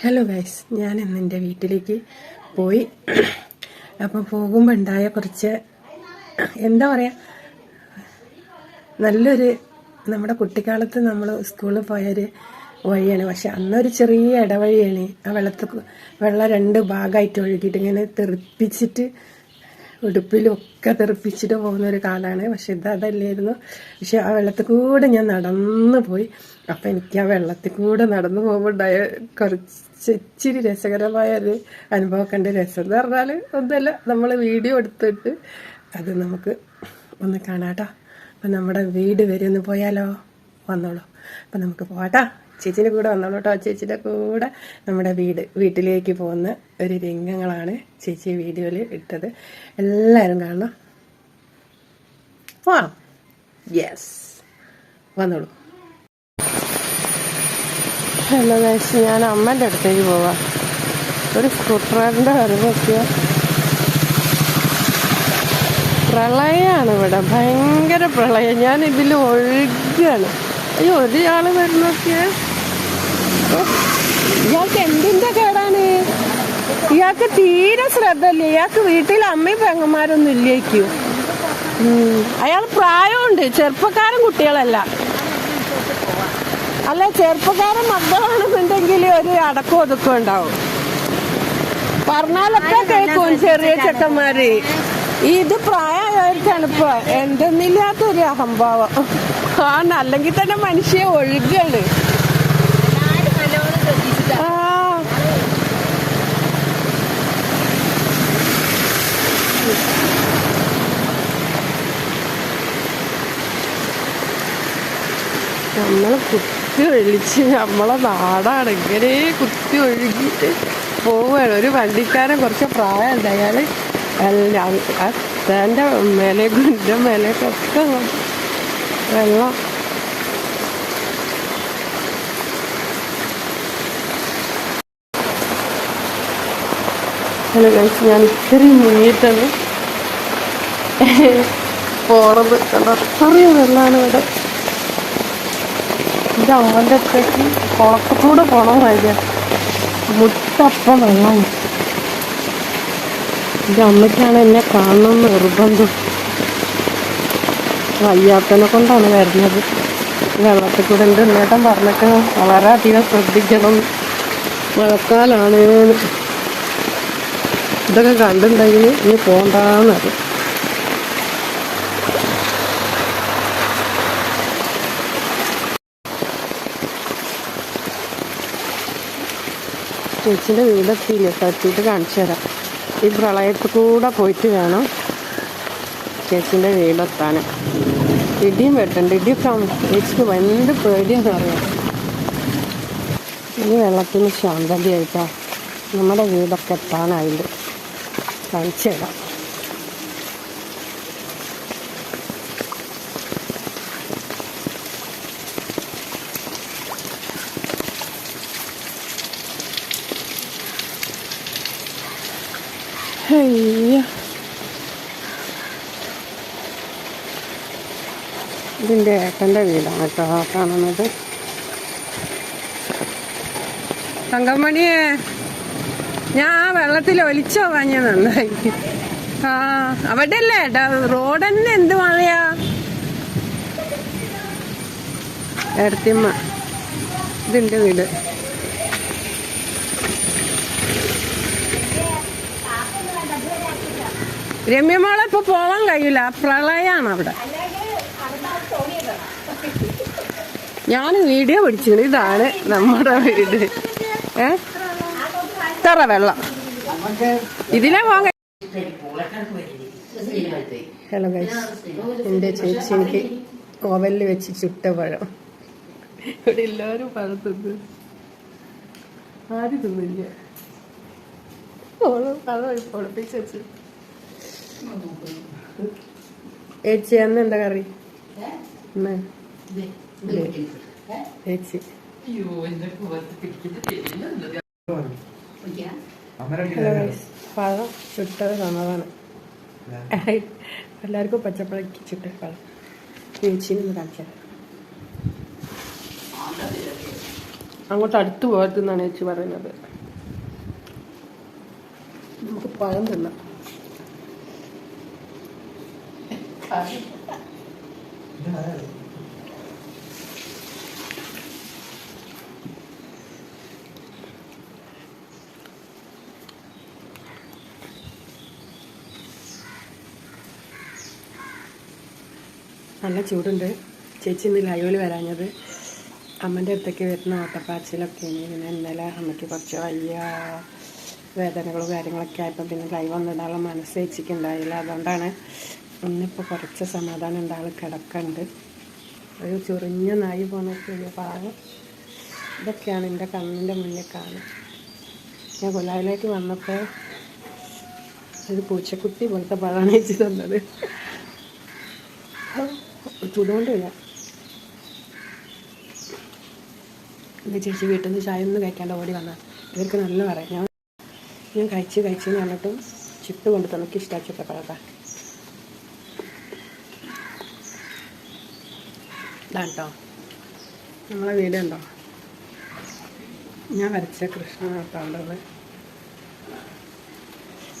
Hello guys ഞാൻ ഇന്ന് എന്റെ വീട്ടിലേക്ക് പോയി. അപ്പോൾ പോകുമ്പോൾ ഉണ്ടായ കുറച്ച് എന്താ പറയുക നല്ലൊരു നമ്മുടെ കുട്ടിക്കാലത്ത് നമ്മൾ സ്കൂളിൽ പോയൊരു വഴിയാണ്. പക്ഷെ അന്നൊരു ചെറിയ ഇടവഴിയാണ്. ആ വെള്ളത്തിൽ വെള്ളം രണ്ട് ഭാഗമായിട്ട് ഒഴുകിയിട്ട് ഇങ്ങനെ തെറിപ്പിച്ചിട്ട് ഉടുപ്പിലൊക്കെ തെറിപ്പിച്ചിട്ട് പോകുന്ന ഒരു കാലമാണ് പക്ഷെ ഇത് അതല്ലായിരുന്നു. പക്ഷെ ആ വെള്ളത്തിൽ കൂടെ ഞാൻ നടന്നു പോയി. അപ്പം എനിക്ക് ആ വെള്ളത്തിൽ കൂടെ നടന്നു പോകുമ്പോൾ ഉണ്ടായ കുറച്ച് ഇച്ചിരി രസകരമായ ഒരു അനുഭവമൊക്കെ ഉണ്ട് രസം എന്ന് പറഞ്ഞാൽ ഒന്നല്ല നമ്മൾ വീഡിയോ എടുത്തിട്ട് അത് നമുക്ക് ഒന്ന് കാണാട്ടോ. അപ്പം നമ്മുടെ വീട് വരെ ഒന്ന് പോയാലോ? വന്നോളൂ. അപ്പം നമുക്ക് പോവാട്ടാ. ചേച്ചിന്റെ കൂടെ വന്നോളൂ കേട്ടോ ചേച്ചിയുടെ കൂടെ നമ്മുടെ വീട് വീട്ടിലേക്ക് പോകുന്ന ഒരു രംഗങ്ങളാണ് ചേച്ചി വീഡിയോയിൽ ഇട്ടത്. എല്ലാവരും കാണണം. പോവാം യെസ് വന്നോളൂ. ഹലോ ഗൈസ് ഞാൻ അമ്മേന്റെ അടുത്തേക്ക് പോവാം. ഒരു സ്കൂട്ടറിന്റെ വരവൊക്കെ പ്രളയമാണ് ഇവിടെ ഭയങ്കര പ്രളയം. ഞാൻ ഇതിൽ ഒഴുകാണ്. അയ്യോ ഒരാൾ വരുന്നൊക്കെ ഇയാൾക്ക് എന്തിന്റെ കേടാണ്? ഇയാൾക്ക് തീരെ ശ്രദ്ധയില്ല. ഇയാൾക്ക് വീട്ടിൽ അമ്മയും പെങ്ങന്മാരൊന്നും ഇല്ലേക്കും. അയാൾ പ്രായമുണ്ട് ചെറുപ്പക്കാരും കുട്ടികളല്ല. അല്ല ചെറുപ്പക്കാരൻ മക്കളാണെന്നുണ്ടെങ്കിൽ ഒരു അടക്കം ഒതുക്കം ഉണ്ടാവും. പറഞ്ഞാലൊക്കെ കേൾക്കും ചെറിയ ചെക്കന്മാര്. ഇത് പ്രായമായവർക്കാണ് ഇപ്പൊ. എന്തെന്നില്ലാത്തൊരു അഹംഭാവം. ആണ് അല്ലെങ്കിൽ തന്നെ മനുഷ്യ ഒഴുകാണ്. നമ്മൾ നമ്മളെ കുത്തി ഒഴിച്ച് നമ്മളെ നാടാണ്. ഇങ്ങനെ കുത്തി ഒഴുകിയിട്ട് പോവുകയാണ് ഒരു വണ്ടിക്കാരൻ കുറച്ച് പ്രായമുണ്ട്. അയാൾ മേലെ മേലേക്കും മേലെ മേലേക്കൊക്കെ വെള്ളം. ഹലോ കഴിച്ച് ഞാൻ ഇത്രയും മുങ്ങിയിട്ടാണ്. പോണത് കണ്ട? അത്രയും വെള്ളമാണ് ഇവിടെ. എന്റെ അമ്മന്റെ അടുത്തേക്ക് കുളക്കത്തൂടെ പോകണം വരിക മുട്ടപ്പം വെള്ളം. എന്റെ അമ്മയ്ക്കാണ് എന്നെ കാണണം നിർബന്ധം. വയ്യാത്തനെ കൊണ്ടാണ് വരുന്നത്. വെള്ളത്തിൽ കൂടെ എന്റെ നേട്ടം പറഞ്ഞിട്ട് വളരെയധികം ശ്രദ്ധിക്കണം. മഴക്കാലാണ്. ഇതൊക്കെ കണ്ടിട്ടുണ്ടെങ്കിൽ ഇനി പോകണ്ടെന്നത് ചേച്ചിന്റെ വീടെത്തിയില്ല എത്തിയിട്ട് കാണിച്ചു തരാം. ഈ പ്രളയത്തിൽ കൂടെ പോയിട്ട് വേണം ചേച്ചിന്റെ വീടെത്താൻ ഇടിയും വെട്ടുണ്ട് ഇടിയൊക്കെ ചേച്ചിക്ക് ഭയങ്കര പേടിയെന്ന് പറയാം ഈ വെള്ളത്തിന് ശാന്തതയായിട്ടാണ് നമ്മുടെ വീടൊക്കെ എത്താനായിട്ട് കാണിച്ചു തരാം. അയ്യ ഇതിന്റെ ഏട്ടന്റെ വീടാണ് കേട്ടോ കാണുന്നത്. തങ്കമണിയെ ഞാൻ ആ വെള്ളത്തിൽ ഒലിച്ചോ വാങ്ങിയ നന്നായി. ആ അവിടെ അല്ലേ ഏട്ടാ റോഡ് തന്നെ എന്ത് മഴയാ? ഇടത്തിമ്മ ഇതിന്റെ വീട്. രമ്യമോളെ ഇപ്പൊ പോവാൻ കഴിയില്ല. പ്രളയാണ് അവിടെ. ഞാൻ വീഡിയോ പിടിച്ചത് ഇതാണ് നമ്മുടെ വീട്. ഏ? ഇത്ര വെള്ളം. ഇതിലെ പോകാൻ ഹലോ ഗൈസ് എന്റെ ചേച്ചി എനിക്ക് കോവലിൽ വെച്ച് ചുട്ട പഴം. ഇവിടെ എല്ലാവരും പഴം തിന്നു ആരും തിന്നില്ല. ഓൾ പഴം പൊളിപ്പിച്ച് ചേച്ചി അന്ന് എന്താ കറി? പഴം ചുട്ടത് തന്നതാണ് എല്ലാവർക്കും പച്ചപ്പഴക്ക് ചുട്ട പഴം. ചേച്ചിനെ ഒന്ന് കാണിച്ചാൽ അങ്ങോട്ട് അടുത്ത് പോകരുതെന്നാണ് ഏച്ചി പറയുന്നത്. നമുക്ക് പഴം തിന്നാം. നല്ല ചൂടുണ്ട്. ചേച്ചി ഇന്ന് ലൈവിൽ വരാഞ്ഞത് അമ്മന്റെ അടുത്തേക്ക് വരുന്ന ഓട്ടപ്പാച്ചിലൊക്കെയാണ് പിന്നെ ഇന്നലെ അമ്മയ്ക്ക് കുറച്ച് വലിയ വേദനകളും കാര്യങ്ങളൊക്കെ ആയപ്പോൾ പിന്നെ ലൈവ് വന്നിടാനുള്ള മനസ്സ് ചേച്ചിക്ക് ഉണ്ടായില്ല. അതുകൊണ്ടാണ് ഇന്നിപ്പോൾ കുറച്ച് സമാധാനം ഉണ്ട് ആൾ കിടക്കുന്നുണ്ട് ഒരു ചൊറിഞ്ഞ നായി പോകുന്ന പാവം. ഇതൊക്കെയാണ് എന്റെ കണ്ണിന്റെ മുന്നിൽ കാണുക. ഞാൻ കൊലാവിലേക്ക് വന്നപ്പോൾ ഒരു പൂച്ചക്കുട്ടി പോലത്തെ പഴമാണ് ചേച്ചി തന്നത്. ചൂടുകൊണ്ടില്ല എന്റെ ചേച്ചി വീട്ടിൽ നിന്ന് ചായ ഒന്നും കഴിക്കാണ്ട് ഓടി വന്നാൽ ഇവർക്ക് നല്ല പറയാം ഞാൻ ഞാൻ കഴിച്ച് കഴിച്ചെന്ന് പറഞ്ഞിട്ടും ചിപ്പ് കൊണ്ട് തന്നക്ക് ഇഷ്ടാക്കിയൊക്കെ പഴക്കാം. ഇതാണ് കേട്ടോ നമ്മളെ വീട് ഉണ്ടോ ഞാൻ വരച്ച കൃഷ്ണനാട്ടാണ്ടത്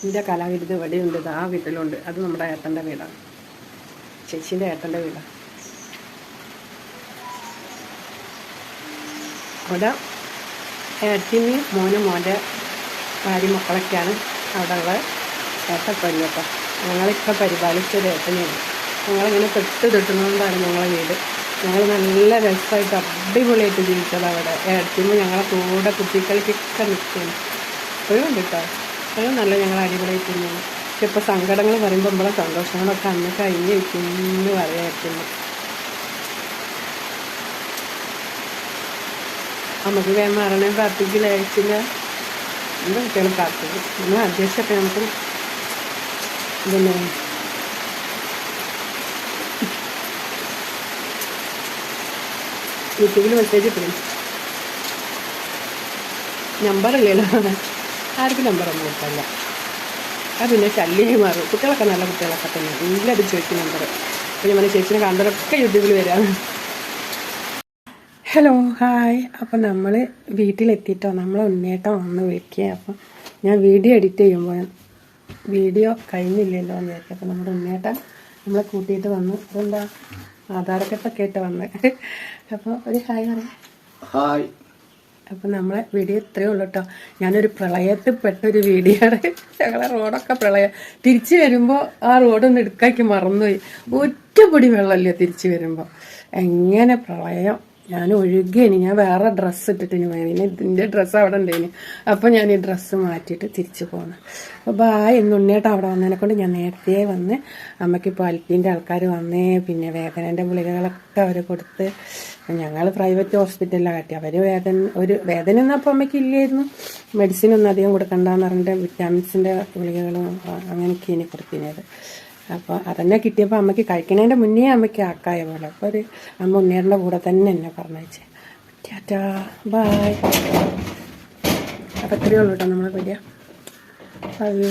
എന്റെ കലാവിരുത് ഇവിടെയുണ്ട് ഇത് ആ വീട്ടിലുണ്ട്. അത് നമ്മുടെ ഏട്ടന്റെ വീടാണ്. ചേച്ചീന്റെ ഏട്ടന്റെ വീടാണ് അവിടെ ഏട്ടിന് മോനും മോന്റെ ഭാര്യ മക്കളൊക്കെയാണ് അവിടെ ഉള്ള ഏട്ടപ്പള്ളി കേട്ടോ. ഞങ്ങളിപ്പോൾ പരിപാലിച്ചൊരു ഏട്ടനെയാണ്. ഞങ്ങളിങ്ങനെ തൊട്ട് തൊട്ടുന്നതുകൊണ്ടാണ് ഞങ്ങളെ വീട്. ഞങ്ങൾ നല്ല രസമായിട്ട് അടിപൊളിയായിട്ട് ജീവിച്ചത് അവിടെ. ഏട്ടിന് ഞങ്ങളെ കൂടെ കുട്ടികൾക്കൊക്കെ നിൽക്കുന്നു ഇപ്പോഴും കിട്ടാം ഇപ്പോഴും നല്ല ഞങ്ങൾ അടിപൊളിയായിട്ട് തന്നെയാണ് പക്ഷെ ഇപ്പോൾ സങ്കടങ്ങൾ പറയുമ്പോൾ നമ്മളെ സന്തോഷങ്ങളൊക്കെ അന്ന് കഴിഞ്ഞ് എന്ന് പറയായിരുന്നു നമുക്ക് വേഗം മരണം പ്രാർത്ഥിക്കില്ല അയച്ചില്ല എന്താ കുട്ടികൾ പ്രാർത്ഥിക്കും നമ്മൾ അധ്യക്ഷത്തെ നമുക്ക് പിന്നെ യൂട്യൂബിൽ മെസ്സേജ് ഇട്ടില്ല നമ്പറില്ലല്ലോ. ആർക്കും നമ്പറൊന്നും കിട്ടില്ല അത് പിന്നെ ശല്യമായി മാറും. കുട്ടികളൊക്കെ നല്ല കുട്ടികളൊക്കെ തന്നെ. എല്ലാവരും ചോദിക്കും നമ്പർ. പിന്നെ మన ചേച്ചിനെ കണ്ടതൊക്കെ യൂട്യൂബിൽ വരാം ഹലോ ഹായ്. അപ്പം നമ്മൾ വീട്ടിലെത്തിയിട്ടോ? നമ്മൾ ഉണ്ണേട്ടം വന്ന് വിളിക്കുക അപ്പം ഞാൻ വീഡിയോ എഡിറ്റ് ചെയ്യുമ്പോൾ വീഡിയോ കഴിഞ്ഞില്ലല്ലോ എന്ന് വിചാരിക്കും. അപ്പം നമ്മുടെ ഉണ്ണിയേട്ടൻ നമ്മളെ കൂട്ടിയിട്ട് വന്നു. അതെന്താ? ആധാരക്കെട്ടൊക്കെ ഇട്ട് വന്ന്. അപ്പോൾ ഒരു ഹായ് പറയാം. ഹായ്. അപ്പം നമ്മളെ വീഡിയോ ഇത്രയേ ഉള്ളൂ കേട്ടോ ഞാനൊരു പ്രളയത്തിൽ പെട്ടൊരു വീഡിയോ ആണ് ഞങ്ങളെ റോഡൊക്കെ പ്രളയം. തിരിച്ചു വരുമ്പോൾ ആ റോഡൊന്ന് എടുക്കാക്കി മറന്നുപോയി. ഒറ്റപ്പൊടി വെള്ളമല്ലേ തിരിച്ചു വരുമ്പോൾ എങ്ങനെ പ്രളയം? ഞാൻ ഒഴുകിയാണ് ഞാൻ വേറെ ഡ്രസ്സ് ഇട്ടിട്ടിന് പോയത്. ഇതിന്റെ ഡ്രസ്സ് അവിടെ ഉണ്ടായിന് അപ്പോൾ ഞാൻ ഈ ഡ്രസ്സ് മാറ്റിയിട്ട് തിരിച്ചു പോകുന്നത് അപ്പോൾ ബായ് എന്ന് ഉണ്ണിയേട്ടൻ അവിടെ വന്നതിനെ കൊണ്ട് ഞാൻ നേരത്തെ വന്ന് അമ്മയ്ക്ക് ഇപ്പോൾ അൽപ്പീന്റെ ആൾക്കാർ വന്നേ പിന്നെ വേദനേന്റെ ഗുളികകളൊക്കെ അവർ കൊടുത്ത് ഞങ്ങൾ പ്രൈവറ്റ് ഹോസ്പിറ്റലിലാണ് കാട്ടി. അവർ വേദന ഒരു വേദന അപ്പോൾ അമ്മയ്ക്ക് ഇല്ലായിരുന്നു. മെഡിസിൻ ഒന്നും അധികം കൊടുക്കണ്ടെന്ന് പറഞ്ഞിട്ട് വിറ്റാമിൻസിന്റെ ഗുളികകളും അങ്ങനെയൊക്കെ ഇനി കൊടുത്തിനത്. അപ്പോൾ അതന്നെ കിട്ടിയപ്പോൾ അമ്മയ്ക്ക് കഴിക്കുന്നതിന്റെ മുന്നേ അമ്മയ്ക്ക് ആക്കായ പോലെ. അപ്പോൾ ഒരു അമ്മ ഉണ്ണേറിന്റെ കൂടെ തന്നെ എന്നെ പറഞ്ഞയച്ചേ. ടാറ്റാ ബായ് അപ്പോൾ ഇത്രയേ ഉള്ളൂ കേട്ടോ നമ്മളെ പറ്റിയ അത്